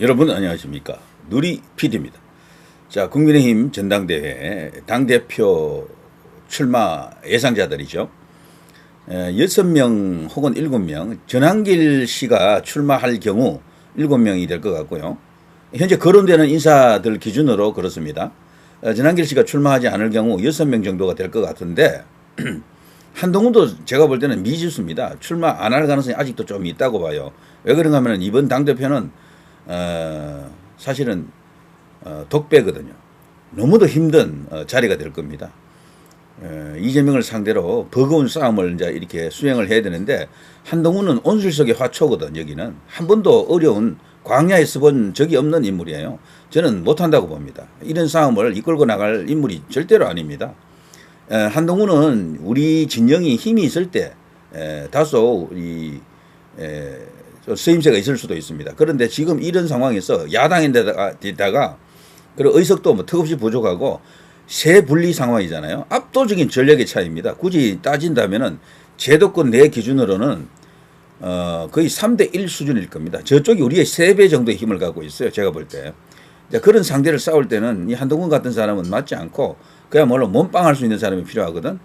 여러분 안녕하십니까 누리 PD입니다. 자 국민의힘 전당대회 당 대표 출마 예상자들이죠. 에, 여섯 명 혹은 일곱 명 전한길 씨가 출마할 경우 일곱 명이 될 것 같고요. 현재 거론되는 인사들 기준으로 그렇습니다. 어, 전한길 씨가 출마하지 않을 경우 여섯 명 정도가 될 것 같은데 한동훈도 제가 볼 때는 미지수입니다. 출마 안 할 가능성이 아직도 좀 있다고 봐요. 왜 그런가 하면 이번 당대표는 어, 사실은 어, 독배거든요. 너무도 힘든 어, 자리가 될 겁니다. 에, 이재명을 상대로 버거운 싸움을 이제 이렇게 수행을 해야 되는데 한동훈은 온실속의 화초거든 여기는 한 번도 어려운 광야에 서본 적이 없는 인물이에요. 저는 못한다고 봅니다. 이런 싸움을 이끌고 나갈 인물이 절대로 아닙니다. 에, 한동훈은 우리 진영이 힘이 있을 때 에, 다소 이 에, 좀 쓰임새가 있을 수도 있습니다. 그런데 지금 이런 상황에서 야당인데다가 데다가 그리고 의석도 뭐 턱없이 부족하고 세 분리 상황이잖아요. 압도적인 전력의 차이입니다. 굳이 따진다면은 제도권 내 기준으로는 어 거의 3대 1 수준일 겁니다. 저쪽이 우리의 세 배 정도의 힘을 갖고 있어요. 제가 볼 때. 자, 그런 상대를 싸울 때는 이 한동훈 같은 사람은 맞지 않고 그야말로 몸빵할 수 있는 사람이 필요하거든.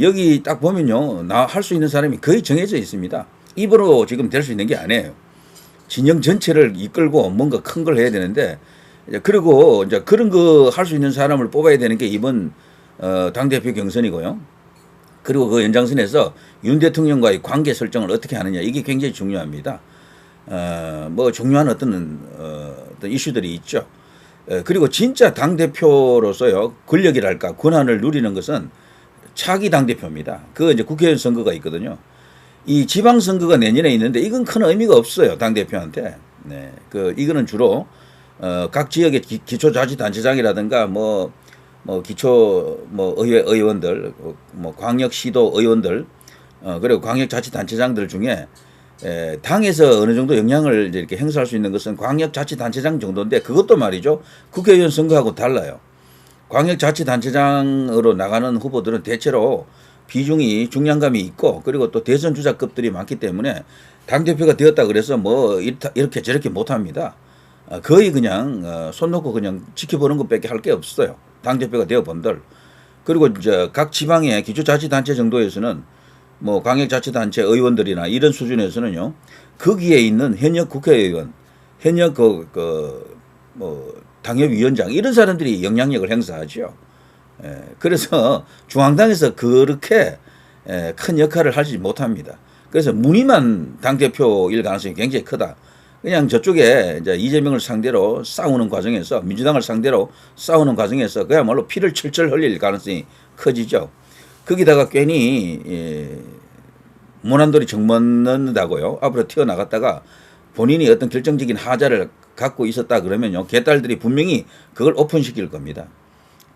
여기 딱 보면요. 나 할 수 있는 사람이 거의 정해져 있습니다. 입으로 지금 될 수 있는 게 아니에요. 진영 전체를 이끌고 뭔가 큰 걸 해야 되는데 이제 그리고 이제 그런 거 할 수 있는 사람을 뽑아야 되는 게 이번 어, 당 대표 경선이고요. 그리고 그 연장선에서 윤 대통령과의 관계 설정을 어떻게 하느냐 이게 굉장히 중요합니다. 어, 뭐 중요한 어떤, 어, 어떤 이슈들이 있죠. 에, 그리고 진짜 당 대표로서요 권력이랄까 권한을 누리는 것은 차기 당 대표입니다. 그 이제 국회의원 선거가 있거든요. 이 지방 선거가 내년에 있는데 이건 큰 의미가 없어요 당 대표한테. 네, 그 이거는 주로 어, 각 지역의 기, 기초자치단체장이라든가 뭐, 뭐 기초 뭐 의회 의원들, 뭐 광역시도 의원들, 어, 그리고 광역자치단체장들 중에 에, 당에서 어느 정도 영향을 이렇게 행사할 수 있는 것은 광역자치단체장 정도인데 그것도 말이죠 국회의원 선거하고 달라요. 광역자치단체장으로 나가는 후보들은 대체로 비중이 중량감이 있고 그리고 또 대선 주자급들이 많기 때문에 당 대표가 되었다 그래서 뭐 이렇게 저렇게 못합니다. 어, 거의 그냥 어, 손 놓고 그냥 지켜보는 것밖에 할 게 없어요. 당 대표가 되어 본들. 그리고 이제 각 지방의 기초자치단체 정도에서는 뭐 광역자치단체 의원들이나 이런 수준에서는요 거기에 있는 현역 국회의원, 현역 그, 그 뭐 당협위원장 이런 사람들이 영향력을 행사하죠. 예, 그래서 중앙당에서 그렇게 예, 큰 역할을 하지 못합니다. 그래서 무늬만 당 대표일 가능성이 굉장히 크다. 그냥 저쪽에 이제 이재명을 상대로 싸우는 과정에서 민주당을 상대로 싸우는 과정에서 그야말로 피를 철철 흘릴 가능성이 커지죠. 거기다가 괜히 예, 모난돌이 정먹는다고요. 앞으로 튀어나갔다가 본인이 어떤 결정적인 하자를 갖고 있었다 그러면요. 개딸들이 분명히 그걸 오픈시킬 겁니다.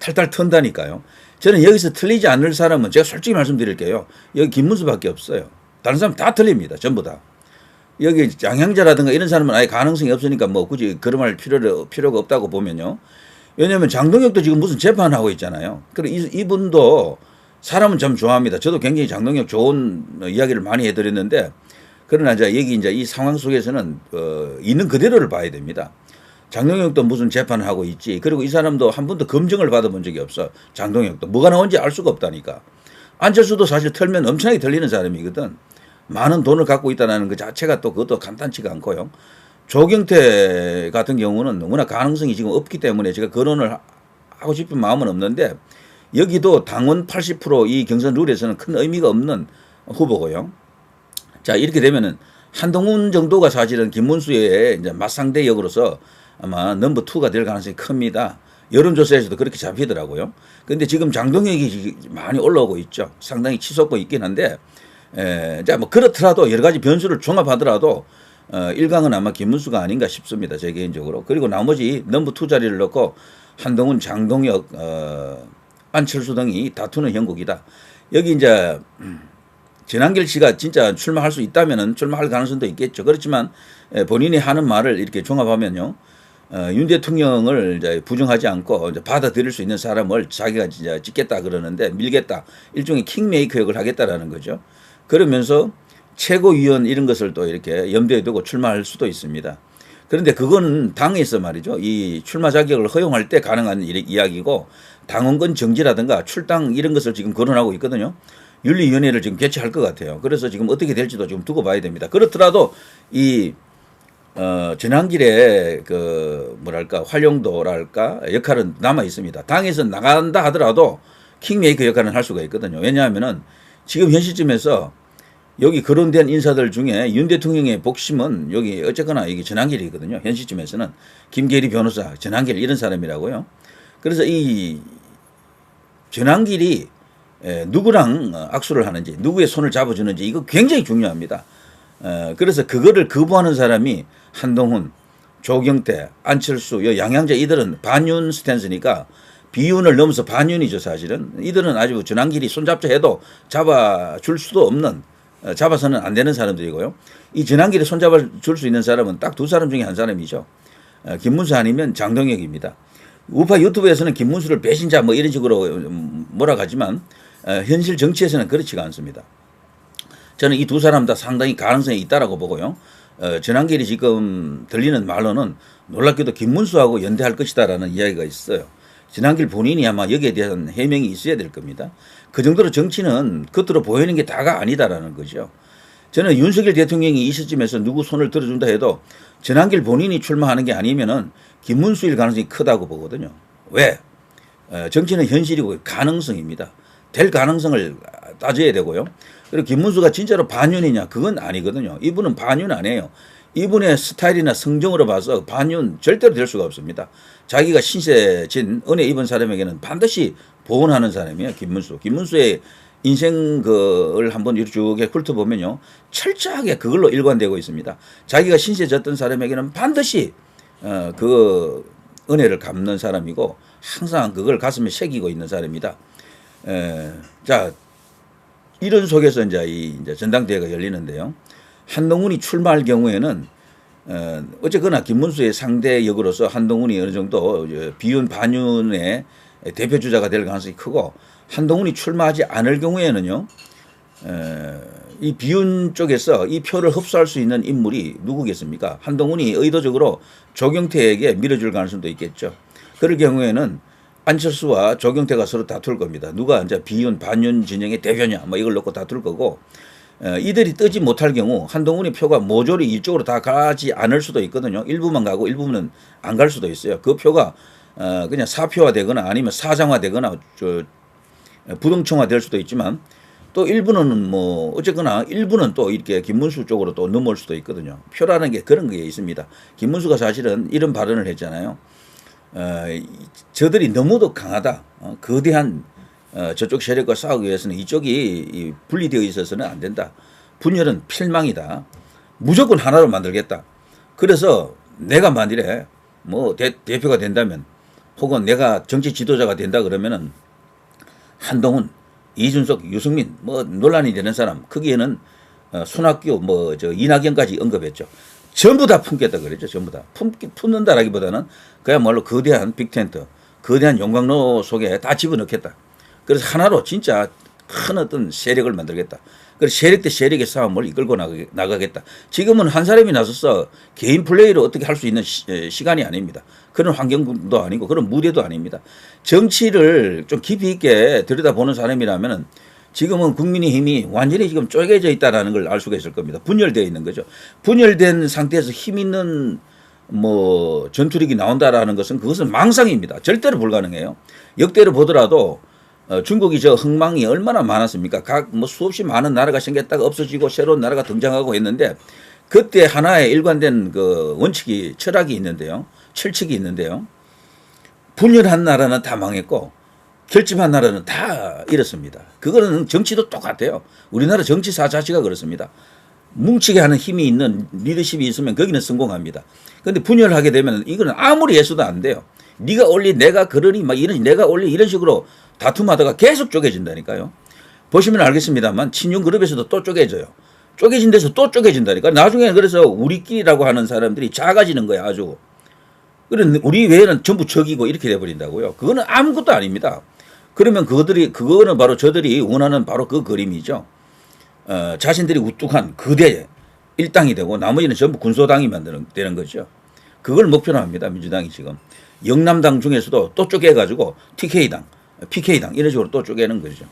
탈탈 턴다니까요. 저는 여기서 틀리지 않을 사람은 제가 솔직히 말씀드릴게요. 여기 김문수밖에 없어요. 다른 사람 다 틀립니다. 전부 다. 여기 양향자라든가 이런 사람은 아예 가능성이 없으니까 뭐 굳이 그럼할 필요를, 필요가 없다고 보면요. 왜냐하면 장동혁도 지금 무슨 재판하고 있잖아요. 그리고 이- 이분도 사람은 참 좋아합니다. 저도 굉장히 장동혁 좋은 이야기를 많이 해드렸는데 그러나 이제 여기 이제 이 상황 속에서는 어, 있는 그대로를 봐야 됩니다. 장동혁도 무슨 재판을 하고 있지. 그리고 이 사람도 한 번도 검증을 받아본 적이 없어. 장동혁도 뭐가 나온지 알 수가 없다니까. 안철수도 사실 털면 엄청나게 털리는 사람이거든. 많은 돈을 갖고 있다는 그 자체가 또 그것도 간단치가 않고요. 조경태 같은 경우는 너무나 가능성이 지금 없기 때문에 제가 거론을 하- 하고 싶은 마음은 없는데 여기도 당원 80%이 경선 룰에서는 큰 의미가 없는 후보고요. 자 이렇게 되면은 한동훈 정도가 사실은 김문수의 이제 맞상대 역으로서 아마 넘버 투가 될 가능성이 큽니다. 여론조사에서도 그렇게 잡히더라고요. 근데 지금 장동혁이 많이 올라오고 있죠. 상당히 치솟고 있긴 한데, 에, 자, 뭐 그렇더라도 여러 가지 변수를 종합하더라도 어, 1강은 아마 김문수가 아닌가 싶습니다. 제 개인적으로. 그리고 나머지 넘버 투 자리를 넣고 한동훈, 장동혁, 어, 안철수 등이 다투는 형국이다. 여기 이제 전한길 씨가 진짜 출마할 수 있다면은 출마할 가능성도 있겠죠. 그렇지만 에, 본인이 하는 말을 이렇게 종합하면요. 어, 윤 대통령을 이제 부정하지 않고 이제 받아들일 수 있는 사람을 자기가 진짜 찍겠다 그러는데 밀겠다. 일종의 킹메이커 역을 하겠다라는 거죠. 그러면서 최고위원 이런 것을 또 이렇게 염두에 두고 출마할 수도 있습니다. 그런데 그거는 당에서 말이죠. 이 출마 자격을 허용할 때 가능한 일- 이야기고 당원권 정지라든가 출당 이런 것을 지금 거론하고 있거든요. 윤리위원회를 지금 개최할 것 같아요. 그래서 지금 어떻게 될지도 지금 두고 봐야 됩니다. 그렇더라도 이 어, 전환길의 그 뭐랄까 활용도랄까 역할은 남아 있습니다. 당에서 나간다 하더라도 킹메이커 역할은 할 수가 있거든요. 왜냐하면은 지금 현 시점에서 여기 거론된 인사들 중에 윤 대통령의 복심은 여기 어쨌거나 이게 전환길이거든요. 현 시점에서는 김계리 변호사, 전환길 이런 사람이라고요. 그래서 이 전환길이 에, 누구랑 어, 악수를 하는지, 누구의 손을 잡아주는지 이거 굉장히 중요합니다. 어, 그래서 그거를 거부하는 사람이 한동훈, 조경태, 안철수, 여 양양자 이들은 반윤 스탠스니까 비윤을 넘어서 반윤이죠 사실은. 이들은 아주 전환길이 손잡자 해도 잡아줄 수도 없는 어, 잡아서는 안 되는 사람들이고요. 이 전환길이 손잡아 줄 수 있는 사람은 딱 두 사람 중에 한 사람이죠. 어, 김문수 아니면 장동혁입니다. 우파 유튜브에서는 김문수를 배신자 뭐 이런 식으로 음, 몰아가지만 어, 현실 정치에서는 그렇지가 않습니다. 저는 이 두 사람 다 상당히 가능성이 있다라고 보고요. 어, 전환길이 지금 들리는 말로는 놀랍게도 김문수하고 연대할 것이다라는 이야기가 있어요. 전환길 본인이 아마 여기에 대한 해명이 있어야 될 겁니다. 그 정도로 정치는 겉으로 보이는 게 다가 아니다라는 거죠. 저는 윤석열 대통령이 이 시점에서 누구 손을 들어준다 해도 전환길 본인이 출마하는 게 아니면은 김문수일 가능성이 크다고 보거든요. 왜? 어, 정치는 현실이고 가능성입니다. 될 가능성을 따져야 되고요. 그리고 김문수가 진짜로 반윤이냐? 그건 아니거든요. 이분은 반윤 아니에요. 이분의 스타일이나 성정으로 봐서 반윤 절대로 될 수가 없습니다. 자기가 신세진 은혜 입은 사람에게는 반드시 보온하는 사람이에요. 김문수. 김문수의 인생 그를 한번 쭉 훑어보면요. 철저하게 그걸로 일관되고 있습니다. 자기가 신세 졌던 사람에게는 반드시 어, 그 은혜를 갚는 사람이고 항상 그걸 가슴에 새기고 있는 사람이다. 에, 자, 이런 속에서 이제 이 이제 전당대회가 열리는데요. 한동훈이 출마할 경우에는 어, 어쨌거나 김문수의 상대 역으로서 한동훈이 어느 정도 비윤 반윤의 대표 주자가 될 가능성이 크고 한동훈이 출마하지 않을 경우에는요. 에, 이 비윤 쪽에서 이 표를 흡수할 수 있는 인물이 누구겠습니까? 한동훈이 의도적으로 조경태에게 밀어줄 가능성도 있겠죠. 그럴 경우에는 안철수와 조경태가 서로 다툴 겁니다. 누가 이제 비윤 반윤 진영의 대표냐 뭐 이걸 놓고 다툴 거고 어, 이들이 뜨지 못할 경우 한동훈의 표가 모조리 이쪽으로 다 가지 않을 수도 있거든요. 일부만 가고 일부는 안 갈 수도 있어요. 그 표가 어, 그냥 사표화 되거나 아니면 사장화 되거나 저 부동층화 될 수도 있지만 또 일부는 뭐 어쨌거나 일부는 또 이렇게 김문수 쪽으로 또 넘어올 수도 있거든요. 표라는 게 그런 게 있습니다. 김문수가 사실은 이런 발언을 했잖아요. 어, 이- 저들이 너무도 강하다. 어, 거대한 어, 저쪽 세력과 싸우기 위해서는 이쪽이 이 분리되어 있어서는 안 된다. 분열은 필망이다. 무조건 하나로 만들겠다. 그래서 내가 만일에 뭐 대, 대표가 된다면 혹은 내가 정치 지도자가 된다 그러면은 한동훈, 이준석, 유승민 뭐 논란이 되는 사람 거기에는 어, 손학규 뭐 저 이낙연까지 언급했죠. 전부 다 품겠다 그랬죠. 전부 다 품, 품는다라기보다는 그야말로 거대한 빅텐트, 거대한 용광로 속에 다 집어넣겠다. 그래서 하나로 진짜 큰 어떤 세력을 만들겠다. 그래서 세력 대 세력의 싸움을 이끌고 나가겠다. 지금은 한 사람이 나서서 개인 플레이로 어떻게 할 수 있는 시, 에, 시간이 아닙니다. 그런 환경도 아니고 그런 무대도 아닙니다. 정치를 좀 깊이 있게 들여다보는 사람이라면은 지금은 국민의힘이 완전히 지금 쪼개져 있다라는 걸 알 수가 있을 겁니다. 분열되어 있는 거죠. 분열된 상태에서 힘 있는 뭐 전투력이 나온다라는 것은 그것은 망상입니다. 절대로 불가능해요. 역대로 보더라도 어, 중국이 저 흥망이 얼마나 많았습니까? 각 뭐 수없이 많은 나라가 생겼다가 없어지고 새로운 나라가 등장하고 했는데 그때 하나의 일관된 그 원칙이 철학이 있는데요. 철칙이 있는데요. 분열한 나라는 다 망했고 결집한 나라는 다 잃었습니다. 그거는 정치도 똑같아요. 우리나라 정치사 자체가 그렇습니다. 뭉치게 하는 힘이 있는 리더십이 있으면 거기는 성공합니다. 그런데 분열하게 되면 이거는 아무리 애써도 안 돼요. 네가 올리 내가 그러니 막 이런 내가 올리 이런 식으로 다툼하다가 계속 쪼개진다니까요. 보시면 알겠습니다만 친윤 그룹에서도 또 쪼개져요. 쪼개진 데서 또 쪼개진다니까. 나중에 그래서 우리끼리라고 하는 사람들이 작아지는 거야 아주. 그런 우리 외에는 전부 적이고 이렇게 돼버린다고요. 그거는 아무것도 아닙니다. 그러면 그들이 그거는 바로 저들이 원하는 바로 그 그림이죠. 어, 자신들이 우뚝한 거대 일당이 되고 나머지는 전부 군소당이 만드는 되는 거죠. 그걸 목표로 합니다. 민주당이 지금. 영남당 중에서도 또 쪼개가지고 TK당, PK당 이런 식으로 또 쪼개는 거죠.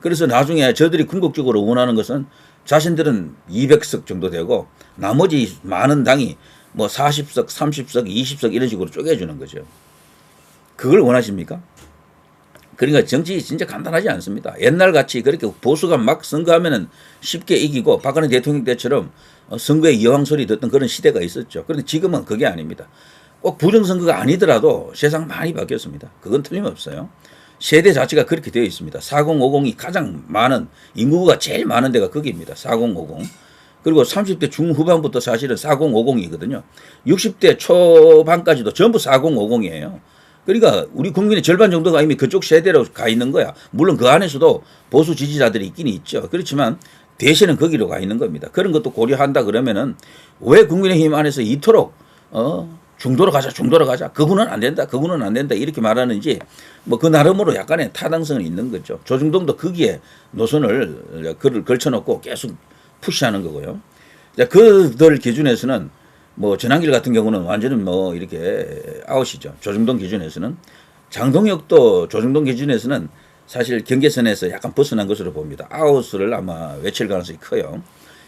그래서 나중에 저들이 궁극적으로 원하는 것은 자신들은 200석 정도 되고 나머지 많은 당이 뭐 40석, 30석, 20석 이런 식으로 쪼개주는 거죠. 그걸 원하십니까? 그러니까 정치 진짜 간단하지 않습니다. 옛날 같이 그렇게 보수가 막 선거하면은 쉽게 이기고 박근혜 대통령 때처럼 어, 선거에 여왕 소리 듣던 그런 시대가 있었죠. 그런데 지금은 그게 아닙니다. 꼭 부정선거가 아니더라도 세상 많이 바뀌었습니다. 그건 틀림없어요. 세대 자체가 그렇게 되어 있습니다. 4050이 가장 많은 인구가 제일 많은 데가 거기입니다. 4050. 그리고 30대 중후반부터 사실은 4050이거든요. 60대 초반까지도 전부 4050이에요. 그러니까 우리 국민의 절반 정도가 이미 그쪽 세대로 가 있는 거야. 물론 그 안에서도 보수 지지자들이 있긴 있죠. 그렇지만 대세는 거기로 가 있는 겁니다. 그런 것도 고려한다 그러면은 왜 국민의힘 안에서 이토록 어 중도로 가자 중도로 가자 그분은 안 된다 그분은 안 된다 이렇게 말하는지 뭐 그 나름으로 약간의 타당성은 있는 거죠. 조중동도 거기에 노선을 글을 걸쳐놓고 계속 푸시하는 거고요. 자, 그들 기준에서는 뭐 전환길 같은 경우는 완전히 뭐 이렇게 아웃이죠. 조중동 기준에서는 장동혁도 조중동 기준에서는 사실 경계선에서 약간 벗어난 것으로 봅니다. 아웃을 아마 외칠 가능성이 커요.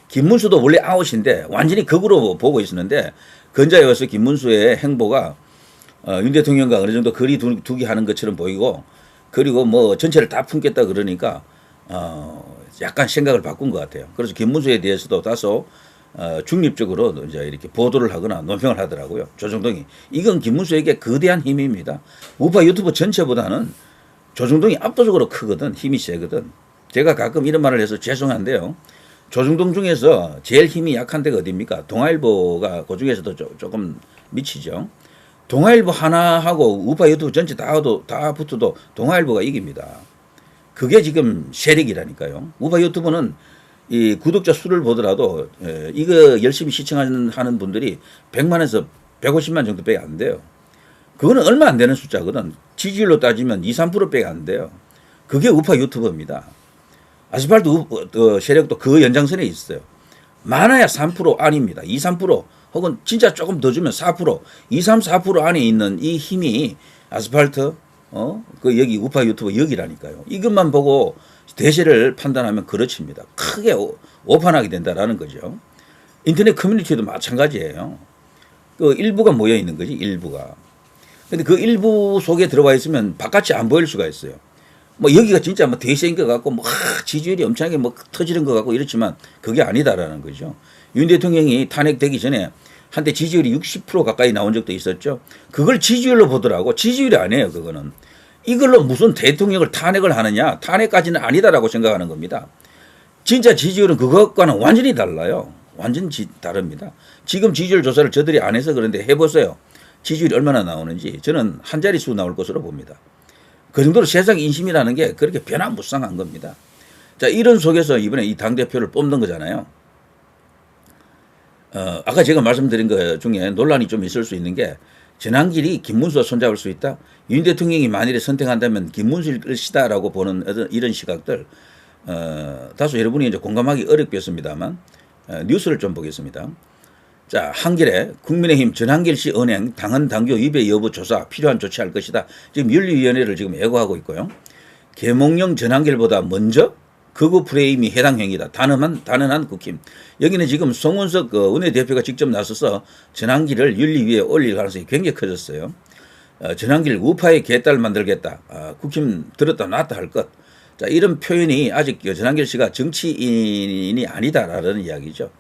김문수도 원래 아웃인데 완전히 극으로 보고 있었는데 근자에 와서 김문수의 행보가 어, 윤 대통령과 어느 정도 거리 두- 두기 하는 것처럼 보이고 그리고 뭐 전체를 다 품겠다 그러니까 어, 약간 생각을 바꾼 것 같아요. 그래서 김문수에 대해서도 다소 어, 중립적으로 이제 이렇게 보도를 하거나 논평을 하더라고요. 조정동이 이건 김문수에게 거대한 힘입니다. 우파 유튜브 전체보다는 조중동이 압도적으로 크거든 힘이 세거든. 제가 가끔 이런 말을 해서 죄송한데요. 조중동 중에서 제일 힘이 약한 데가 어디입니까? 동아일보가 그 중에서도 조- 조금 미치죠. 동아일보 하나하고 우파 유튜브 전체 다, 도, 다 붙어도 동아일보가 이깁니다. 그게 지금 세력이라니까요. 우파 유튜브는 이 구독자 수를 보더라도 에, 이거 열심히 시청하는 하는 분들이 100만에서 150만 정도밖에 안 돼요. 그거는 얼마 안 되는 숫자거든. 지지율로 따지면 2, 3%밖에 안 돼요. 그게 우파 유튜버입니다. 아스팔트 우- 어, 세력도 그 연장선에 있어요. 많아야 3% 안입니다. 2, 3% 혹은 진짜 조금 더 주면 4%, 2, 3, 4% 안에 있는 이 힘이 아스팔트 어? 그 여기 우파 유튜버 여기라니까요. 이것만 보고 대세를 판단하면 그렇습니다. 크게 오- 오판하게 된다라는 거죠. 인터넷 커뮤니티도 마찬가지예요. 그 일부가 모여 있는 거지, 일부가. 근데 그 일부 속에 들어와 있으면 바깥이 안 보일 수가 있어요. 뭐 여기가 진짜 뭐 대세인 것 같고 뭐 하, 지지율이 엄청나게 뭐 터지는 것 같고 이렇지만 그게 아니다라는 거죠. 윤 대통령이 탄핵되기 전에 한때 지지율이 60% 가까이 나온 적도 있었죠. 그걸 지지율로 보더라고. 지지율이 아니에요, 그거는. 이걸로 무슨 대통령을 탄핵을 하느냐? 탄핵까지는 아니다라고 생각하는 겁니다. 진짜 지지율은 그것과는 완전히 달라요. 완전 히 다릅니다. 지금 지지율 조사를 저들이 안 해서 그런데 해보세요. 지지율이 얼마나 나오는지 저는 한 자릿수 나올 것으로 봅니다. 그 정도로 세상 인심이라는 게 그렇게 변화무쌍한 겁니다. 자, 이런 속에서 이번에 이 당대표를 뽑는 거잖아요. 어, 아까 제가 말씀드린 것 중에 논란이 좀 있을 수 있는 게 전환길이 김문수와 손잡을 수 있다. 윤 대통령이 만일에 선택한다면 김문수일 것이다라고 보는 이런 시각들 어, 다소 여러분이 이제 공감하기 어렵겠습니다만 어, 뉴스를 좀 보겠습니다. 자, 한길에 국민의힘 전한길 씨 은행 당헌 당규 위배 여부 조사 필요한 조치할 것이다. 지금 윤리위원회를 지금 예고하고 있고요. 계몽령 전한길보다 먼저 극우 프레임이 해당 행위다. 단언한 단언한 국힘. 여기는 지금 송원석 그 원내대표가 직접 나서서 전한길을 윤리위에 올릴 가능성이 굉장히 커졌어요. 어, 전한길 우파의 개딸 만들겠다. 아, 국힘 들었다 놨다 할 것. 자, 이런 표현이 아직 전한길 씨가 정치인이 아니다라는 이야기죠.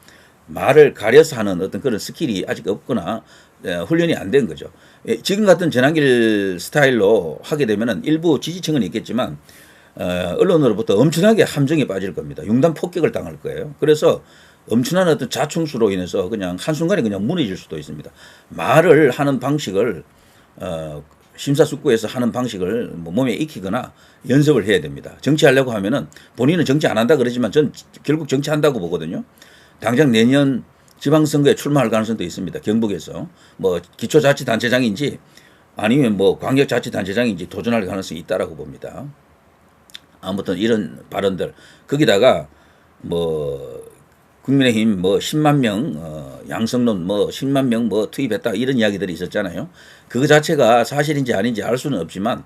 말을 가려서 하는 어떤 그런 스킬이 아직 없거나 에, 훈련이 안 된 거죠. 예, 지금 같은 전환길 스타일로 하게 되면은 일부 지지층은 있겠지만 어, 언론으로부터 엄청나게 함정에 빠질 겁니다. 융단 폭격을 당할 거예요. 그래서 엄청난 어떤 자충수로 인해서 그냥 한순간에 그냥 무너질 수도 있습니다. 말을 하는 방식을 어, 심사숙고해서 하는 방식을 뭐 몸에 익히거나 연습을 해야 됩니다. 정치하려고 하면은 본인은 정치 안 한다 그러지만 전 결국 정치한다고 보거든요. 당장 내년 지방선거에 출마할 가능성도 있습니다. 경북에서 뭐 기초자치단체장인지 아니면 뭐 광역자치단체장인지 도전할 가능성이 있다라고 봅니다. 아무튼 이런 발언들 거기다가 뭐 국민의힘 뭐 10만 명 어, 양성론 뭐 10만 명 뭐 투입했다 이런 이야기들이 있었잖아요. 그거 자체가 사실인지 아닌지 알 수는 없지만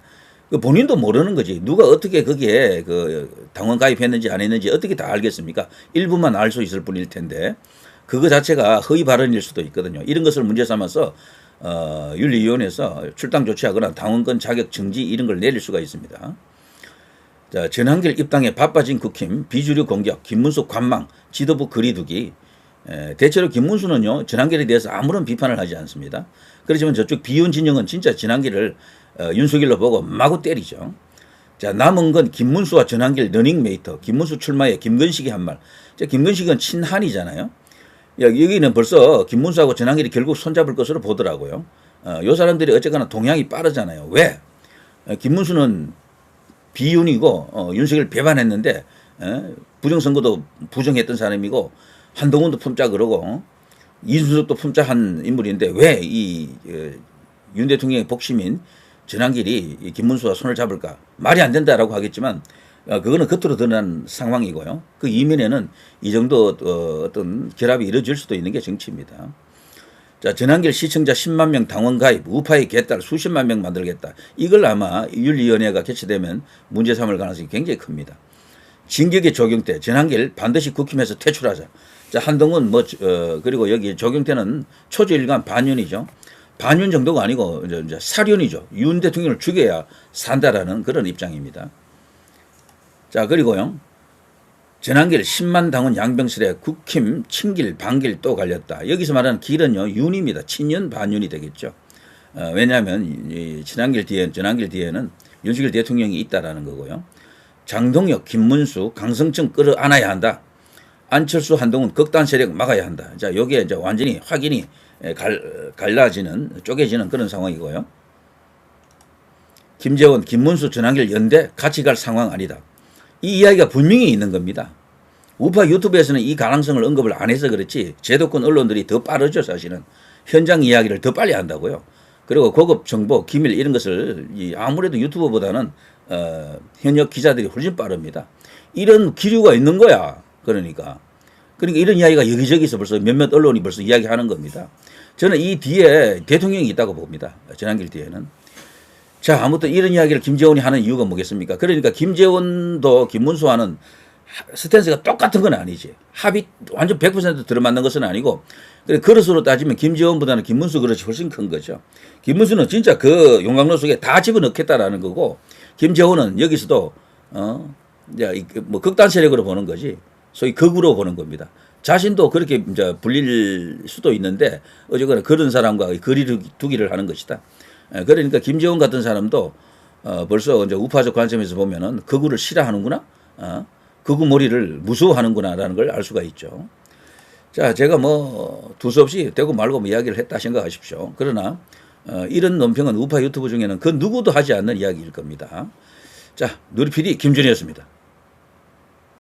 그 본인도 모르는 거지. 누가 어떻게 거기에 그 당원 가입했는지 안 했는지 어떻게 다 알겠습니까? 일부만 알 수 있을 뿐일 텐데 그거 자체가 허위 발언일 수도 있거든요. 이런 것을 문제 삼아서 어, 윤리위원회에서 출당 조치하거나 당원권 자격 정지 이런 걸 내릴 수가 있습니다. 자, 전한길 입당에 바빠진 국힘, 비주류 공격, 김문수 관망, 지도부 거리두기. 에, 대체로 김문수는요, 전한길에 대해서 아무런 비판을 하지 않습니다. 그렇지만 저쪽 비윤 진영은 진짜 전한길을 어, 윤석열로 보고 마구 때리죠. 자, 남은 건 김문수와 전한길 러닝메이터, 김문수 출마에 김건식이 한 말. 자, 김건식은 친한이잖아요. 야, 여기는 벌써 김문수하고 전한길이 결국 손잡을 것으로 보더라고요. 어, 요 사람들이 어쨌거나 동향이 빠르잖아요. 왜? 어, 김문수는 비윤이고 어, 윤석열 배반했는데 에? 부정선거도 부정했던 사람이고 한동훈도 품자 그러고 어? 이준석도 품자한 인물인데 왜 이 윤 대통령의 복심인 전한길이 이 김문수와 손을 잡을까 말이 안 된다라고 하겠지만 어, 그거는 겉으로 드러난 상황이고요. 그 이면에는 이 정도 어, 어떤 결합이 이루어질 수도 있는 게 정치입니다. 자, 전한길 시청자 10만 명 당원 가입, 우파의 개딸 수십만 명 만들겠다. 이걸 아마 윤리위원회가 개최되면 문제 삼을 가능성이 굉장히 큽니다. 진격의 조경태, 전한길 반드시 국힘에서 퇴출하자. 자, 한동훈 뭐, 어, 그리고 여기 조경태는 초주일간 반윤이죠. 반윤 정도가 아니고 이제, 이제 사륜이죠. 윤 대통령을 죽여야 산다라는 그런 입장입니다. 자, 그리고요. 전한길 10만 당원 양병설에 국힘, 친길, 반길 또 갈렸다. 여기서 말하는 길은요, 윤입니다. 친윤, 반윤이 되겠죠. 어, 왜냐하면 이 친한길 뒤에, 전한길 뒤에는 윤석열 대통령이 있다라는 거고요. 장동혁, 김문수, 강성층 끌어안아야 한다. 안철수, 한동훈 극단 세력 막아야 한다. 자, 여기에 이제 완전히 확인이 갈, 갈라지는, 쪼개지는 그런 상황이고요. 김재원, 김문수, 전한길 연대 같이 갈 상황 아니다. 이 이야기가 분명히 있는 겁니다. 우파 유튜브에서는 이 가능성을 언급을 안 해서 그렇지 제도권 언론들이 더 빠르죠 사실은 현장 이야기를 더 빨리 한다고요. 그리고 고급 정보, 기밀 이런 것을 이 아무래도 유튜브보다는 어, 현역 기자들이 훨씬 빠릅니다. 이런 기류가 있는 거야. 그러니까 그러니까 이런 이야기가 여기저기서 벌써 몇몇 언론이 벌써 이야기하는 겁니다. 저는 이 뒤에 대통령이 있다고 봅니다. 전한길 뒤에는. 자, 아무튼 이런 이야기를 김재원이 하는 이유가 뭐겠습니까? 그러니까 김재원도 김문수와는 스탠스가 똑같은 건 아니지. 합이 완전 100% 들어맞는 것은 아니고, 그래, 그릇으로 따지면 김재원보다는 김문수 그릇이 훨씬 큰 거죠. 김문수는 진짜 그 용광로 속에 다 집어넣겠다라는 거고, 김재원은 여기서도, 어, 이제 뭐 극단 세력으로 보는 거지. 소위 극으로 보는 겁니다. 자신도 그렇게 이제 불릴 수도 있는데, 어쨌거나 그런 사람과 거리 두기를 하는 것이다. 예, 그러니까 김재원 같은 사람도 어, 벌써 이제 우파적 관점에서 보면은 극우를 싫어하는구나, 어, 극우 머리를 무서워하는구나라는 걸 알 수가 있죠. 자, 제가 뭐 두서없이 되고 말고 뭐 이야기를 했다 생각하십시오. 그러나 어, 이런 논평은 우파 유튜브 중에는 그 누구도 하지 않는 이야기일 겁니다. 자, 누리PD 김준이었습니다.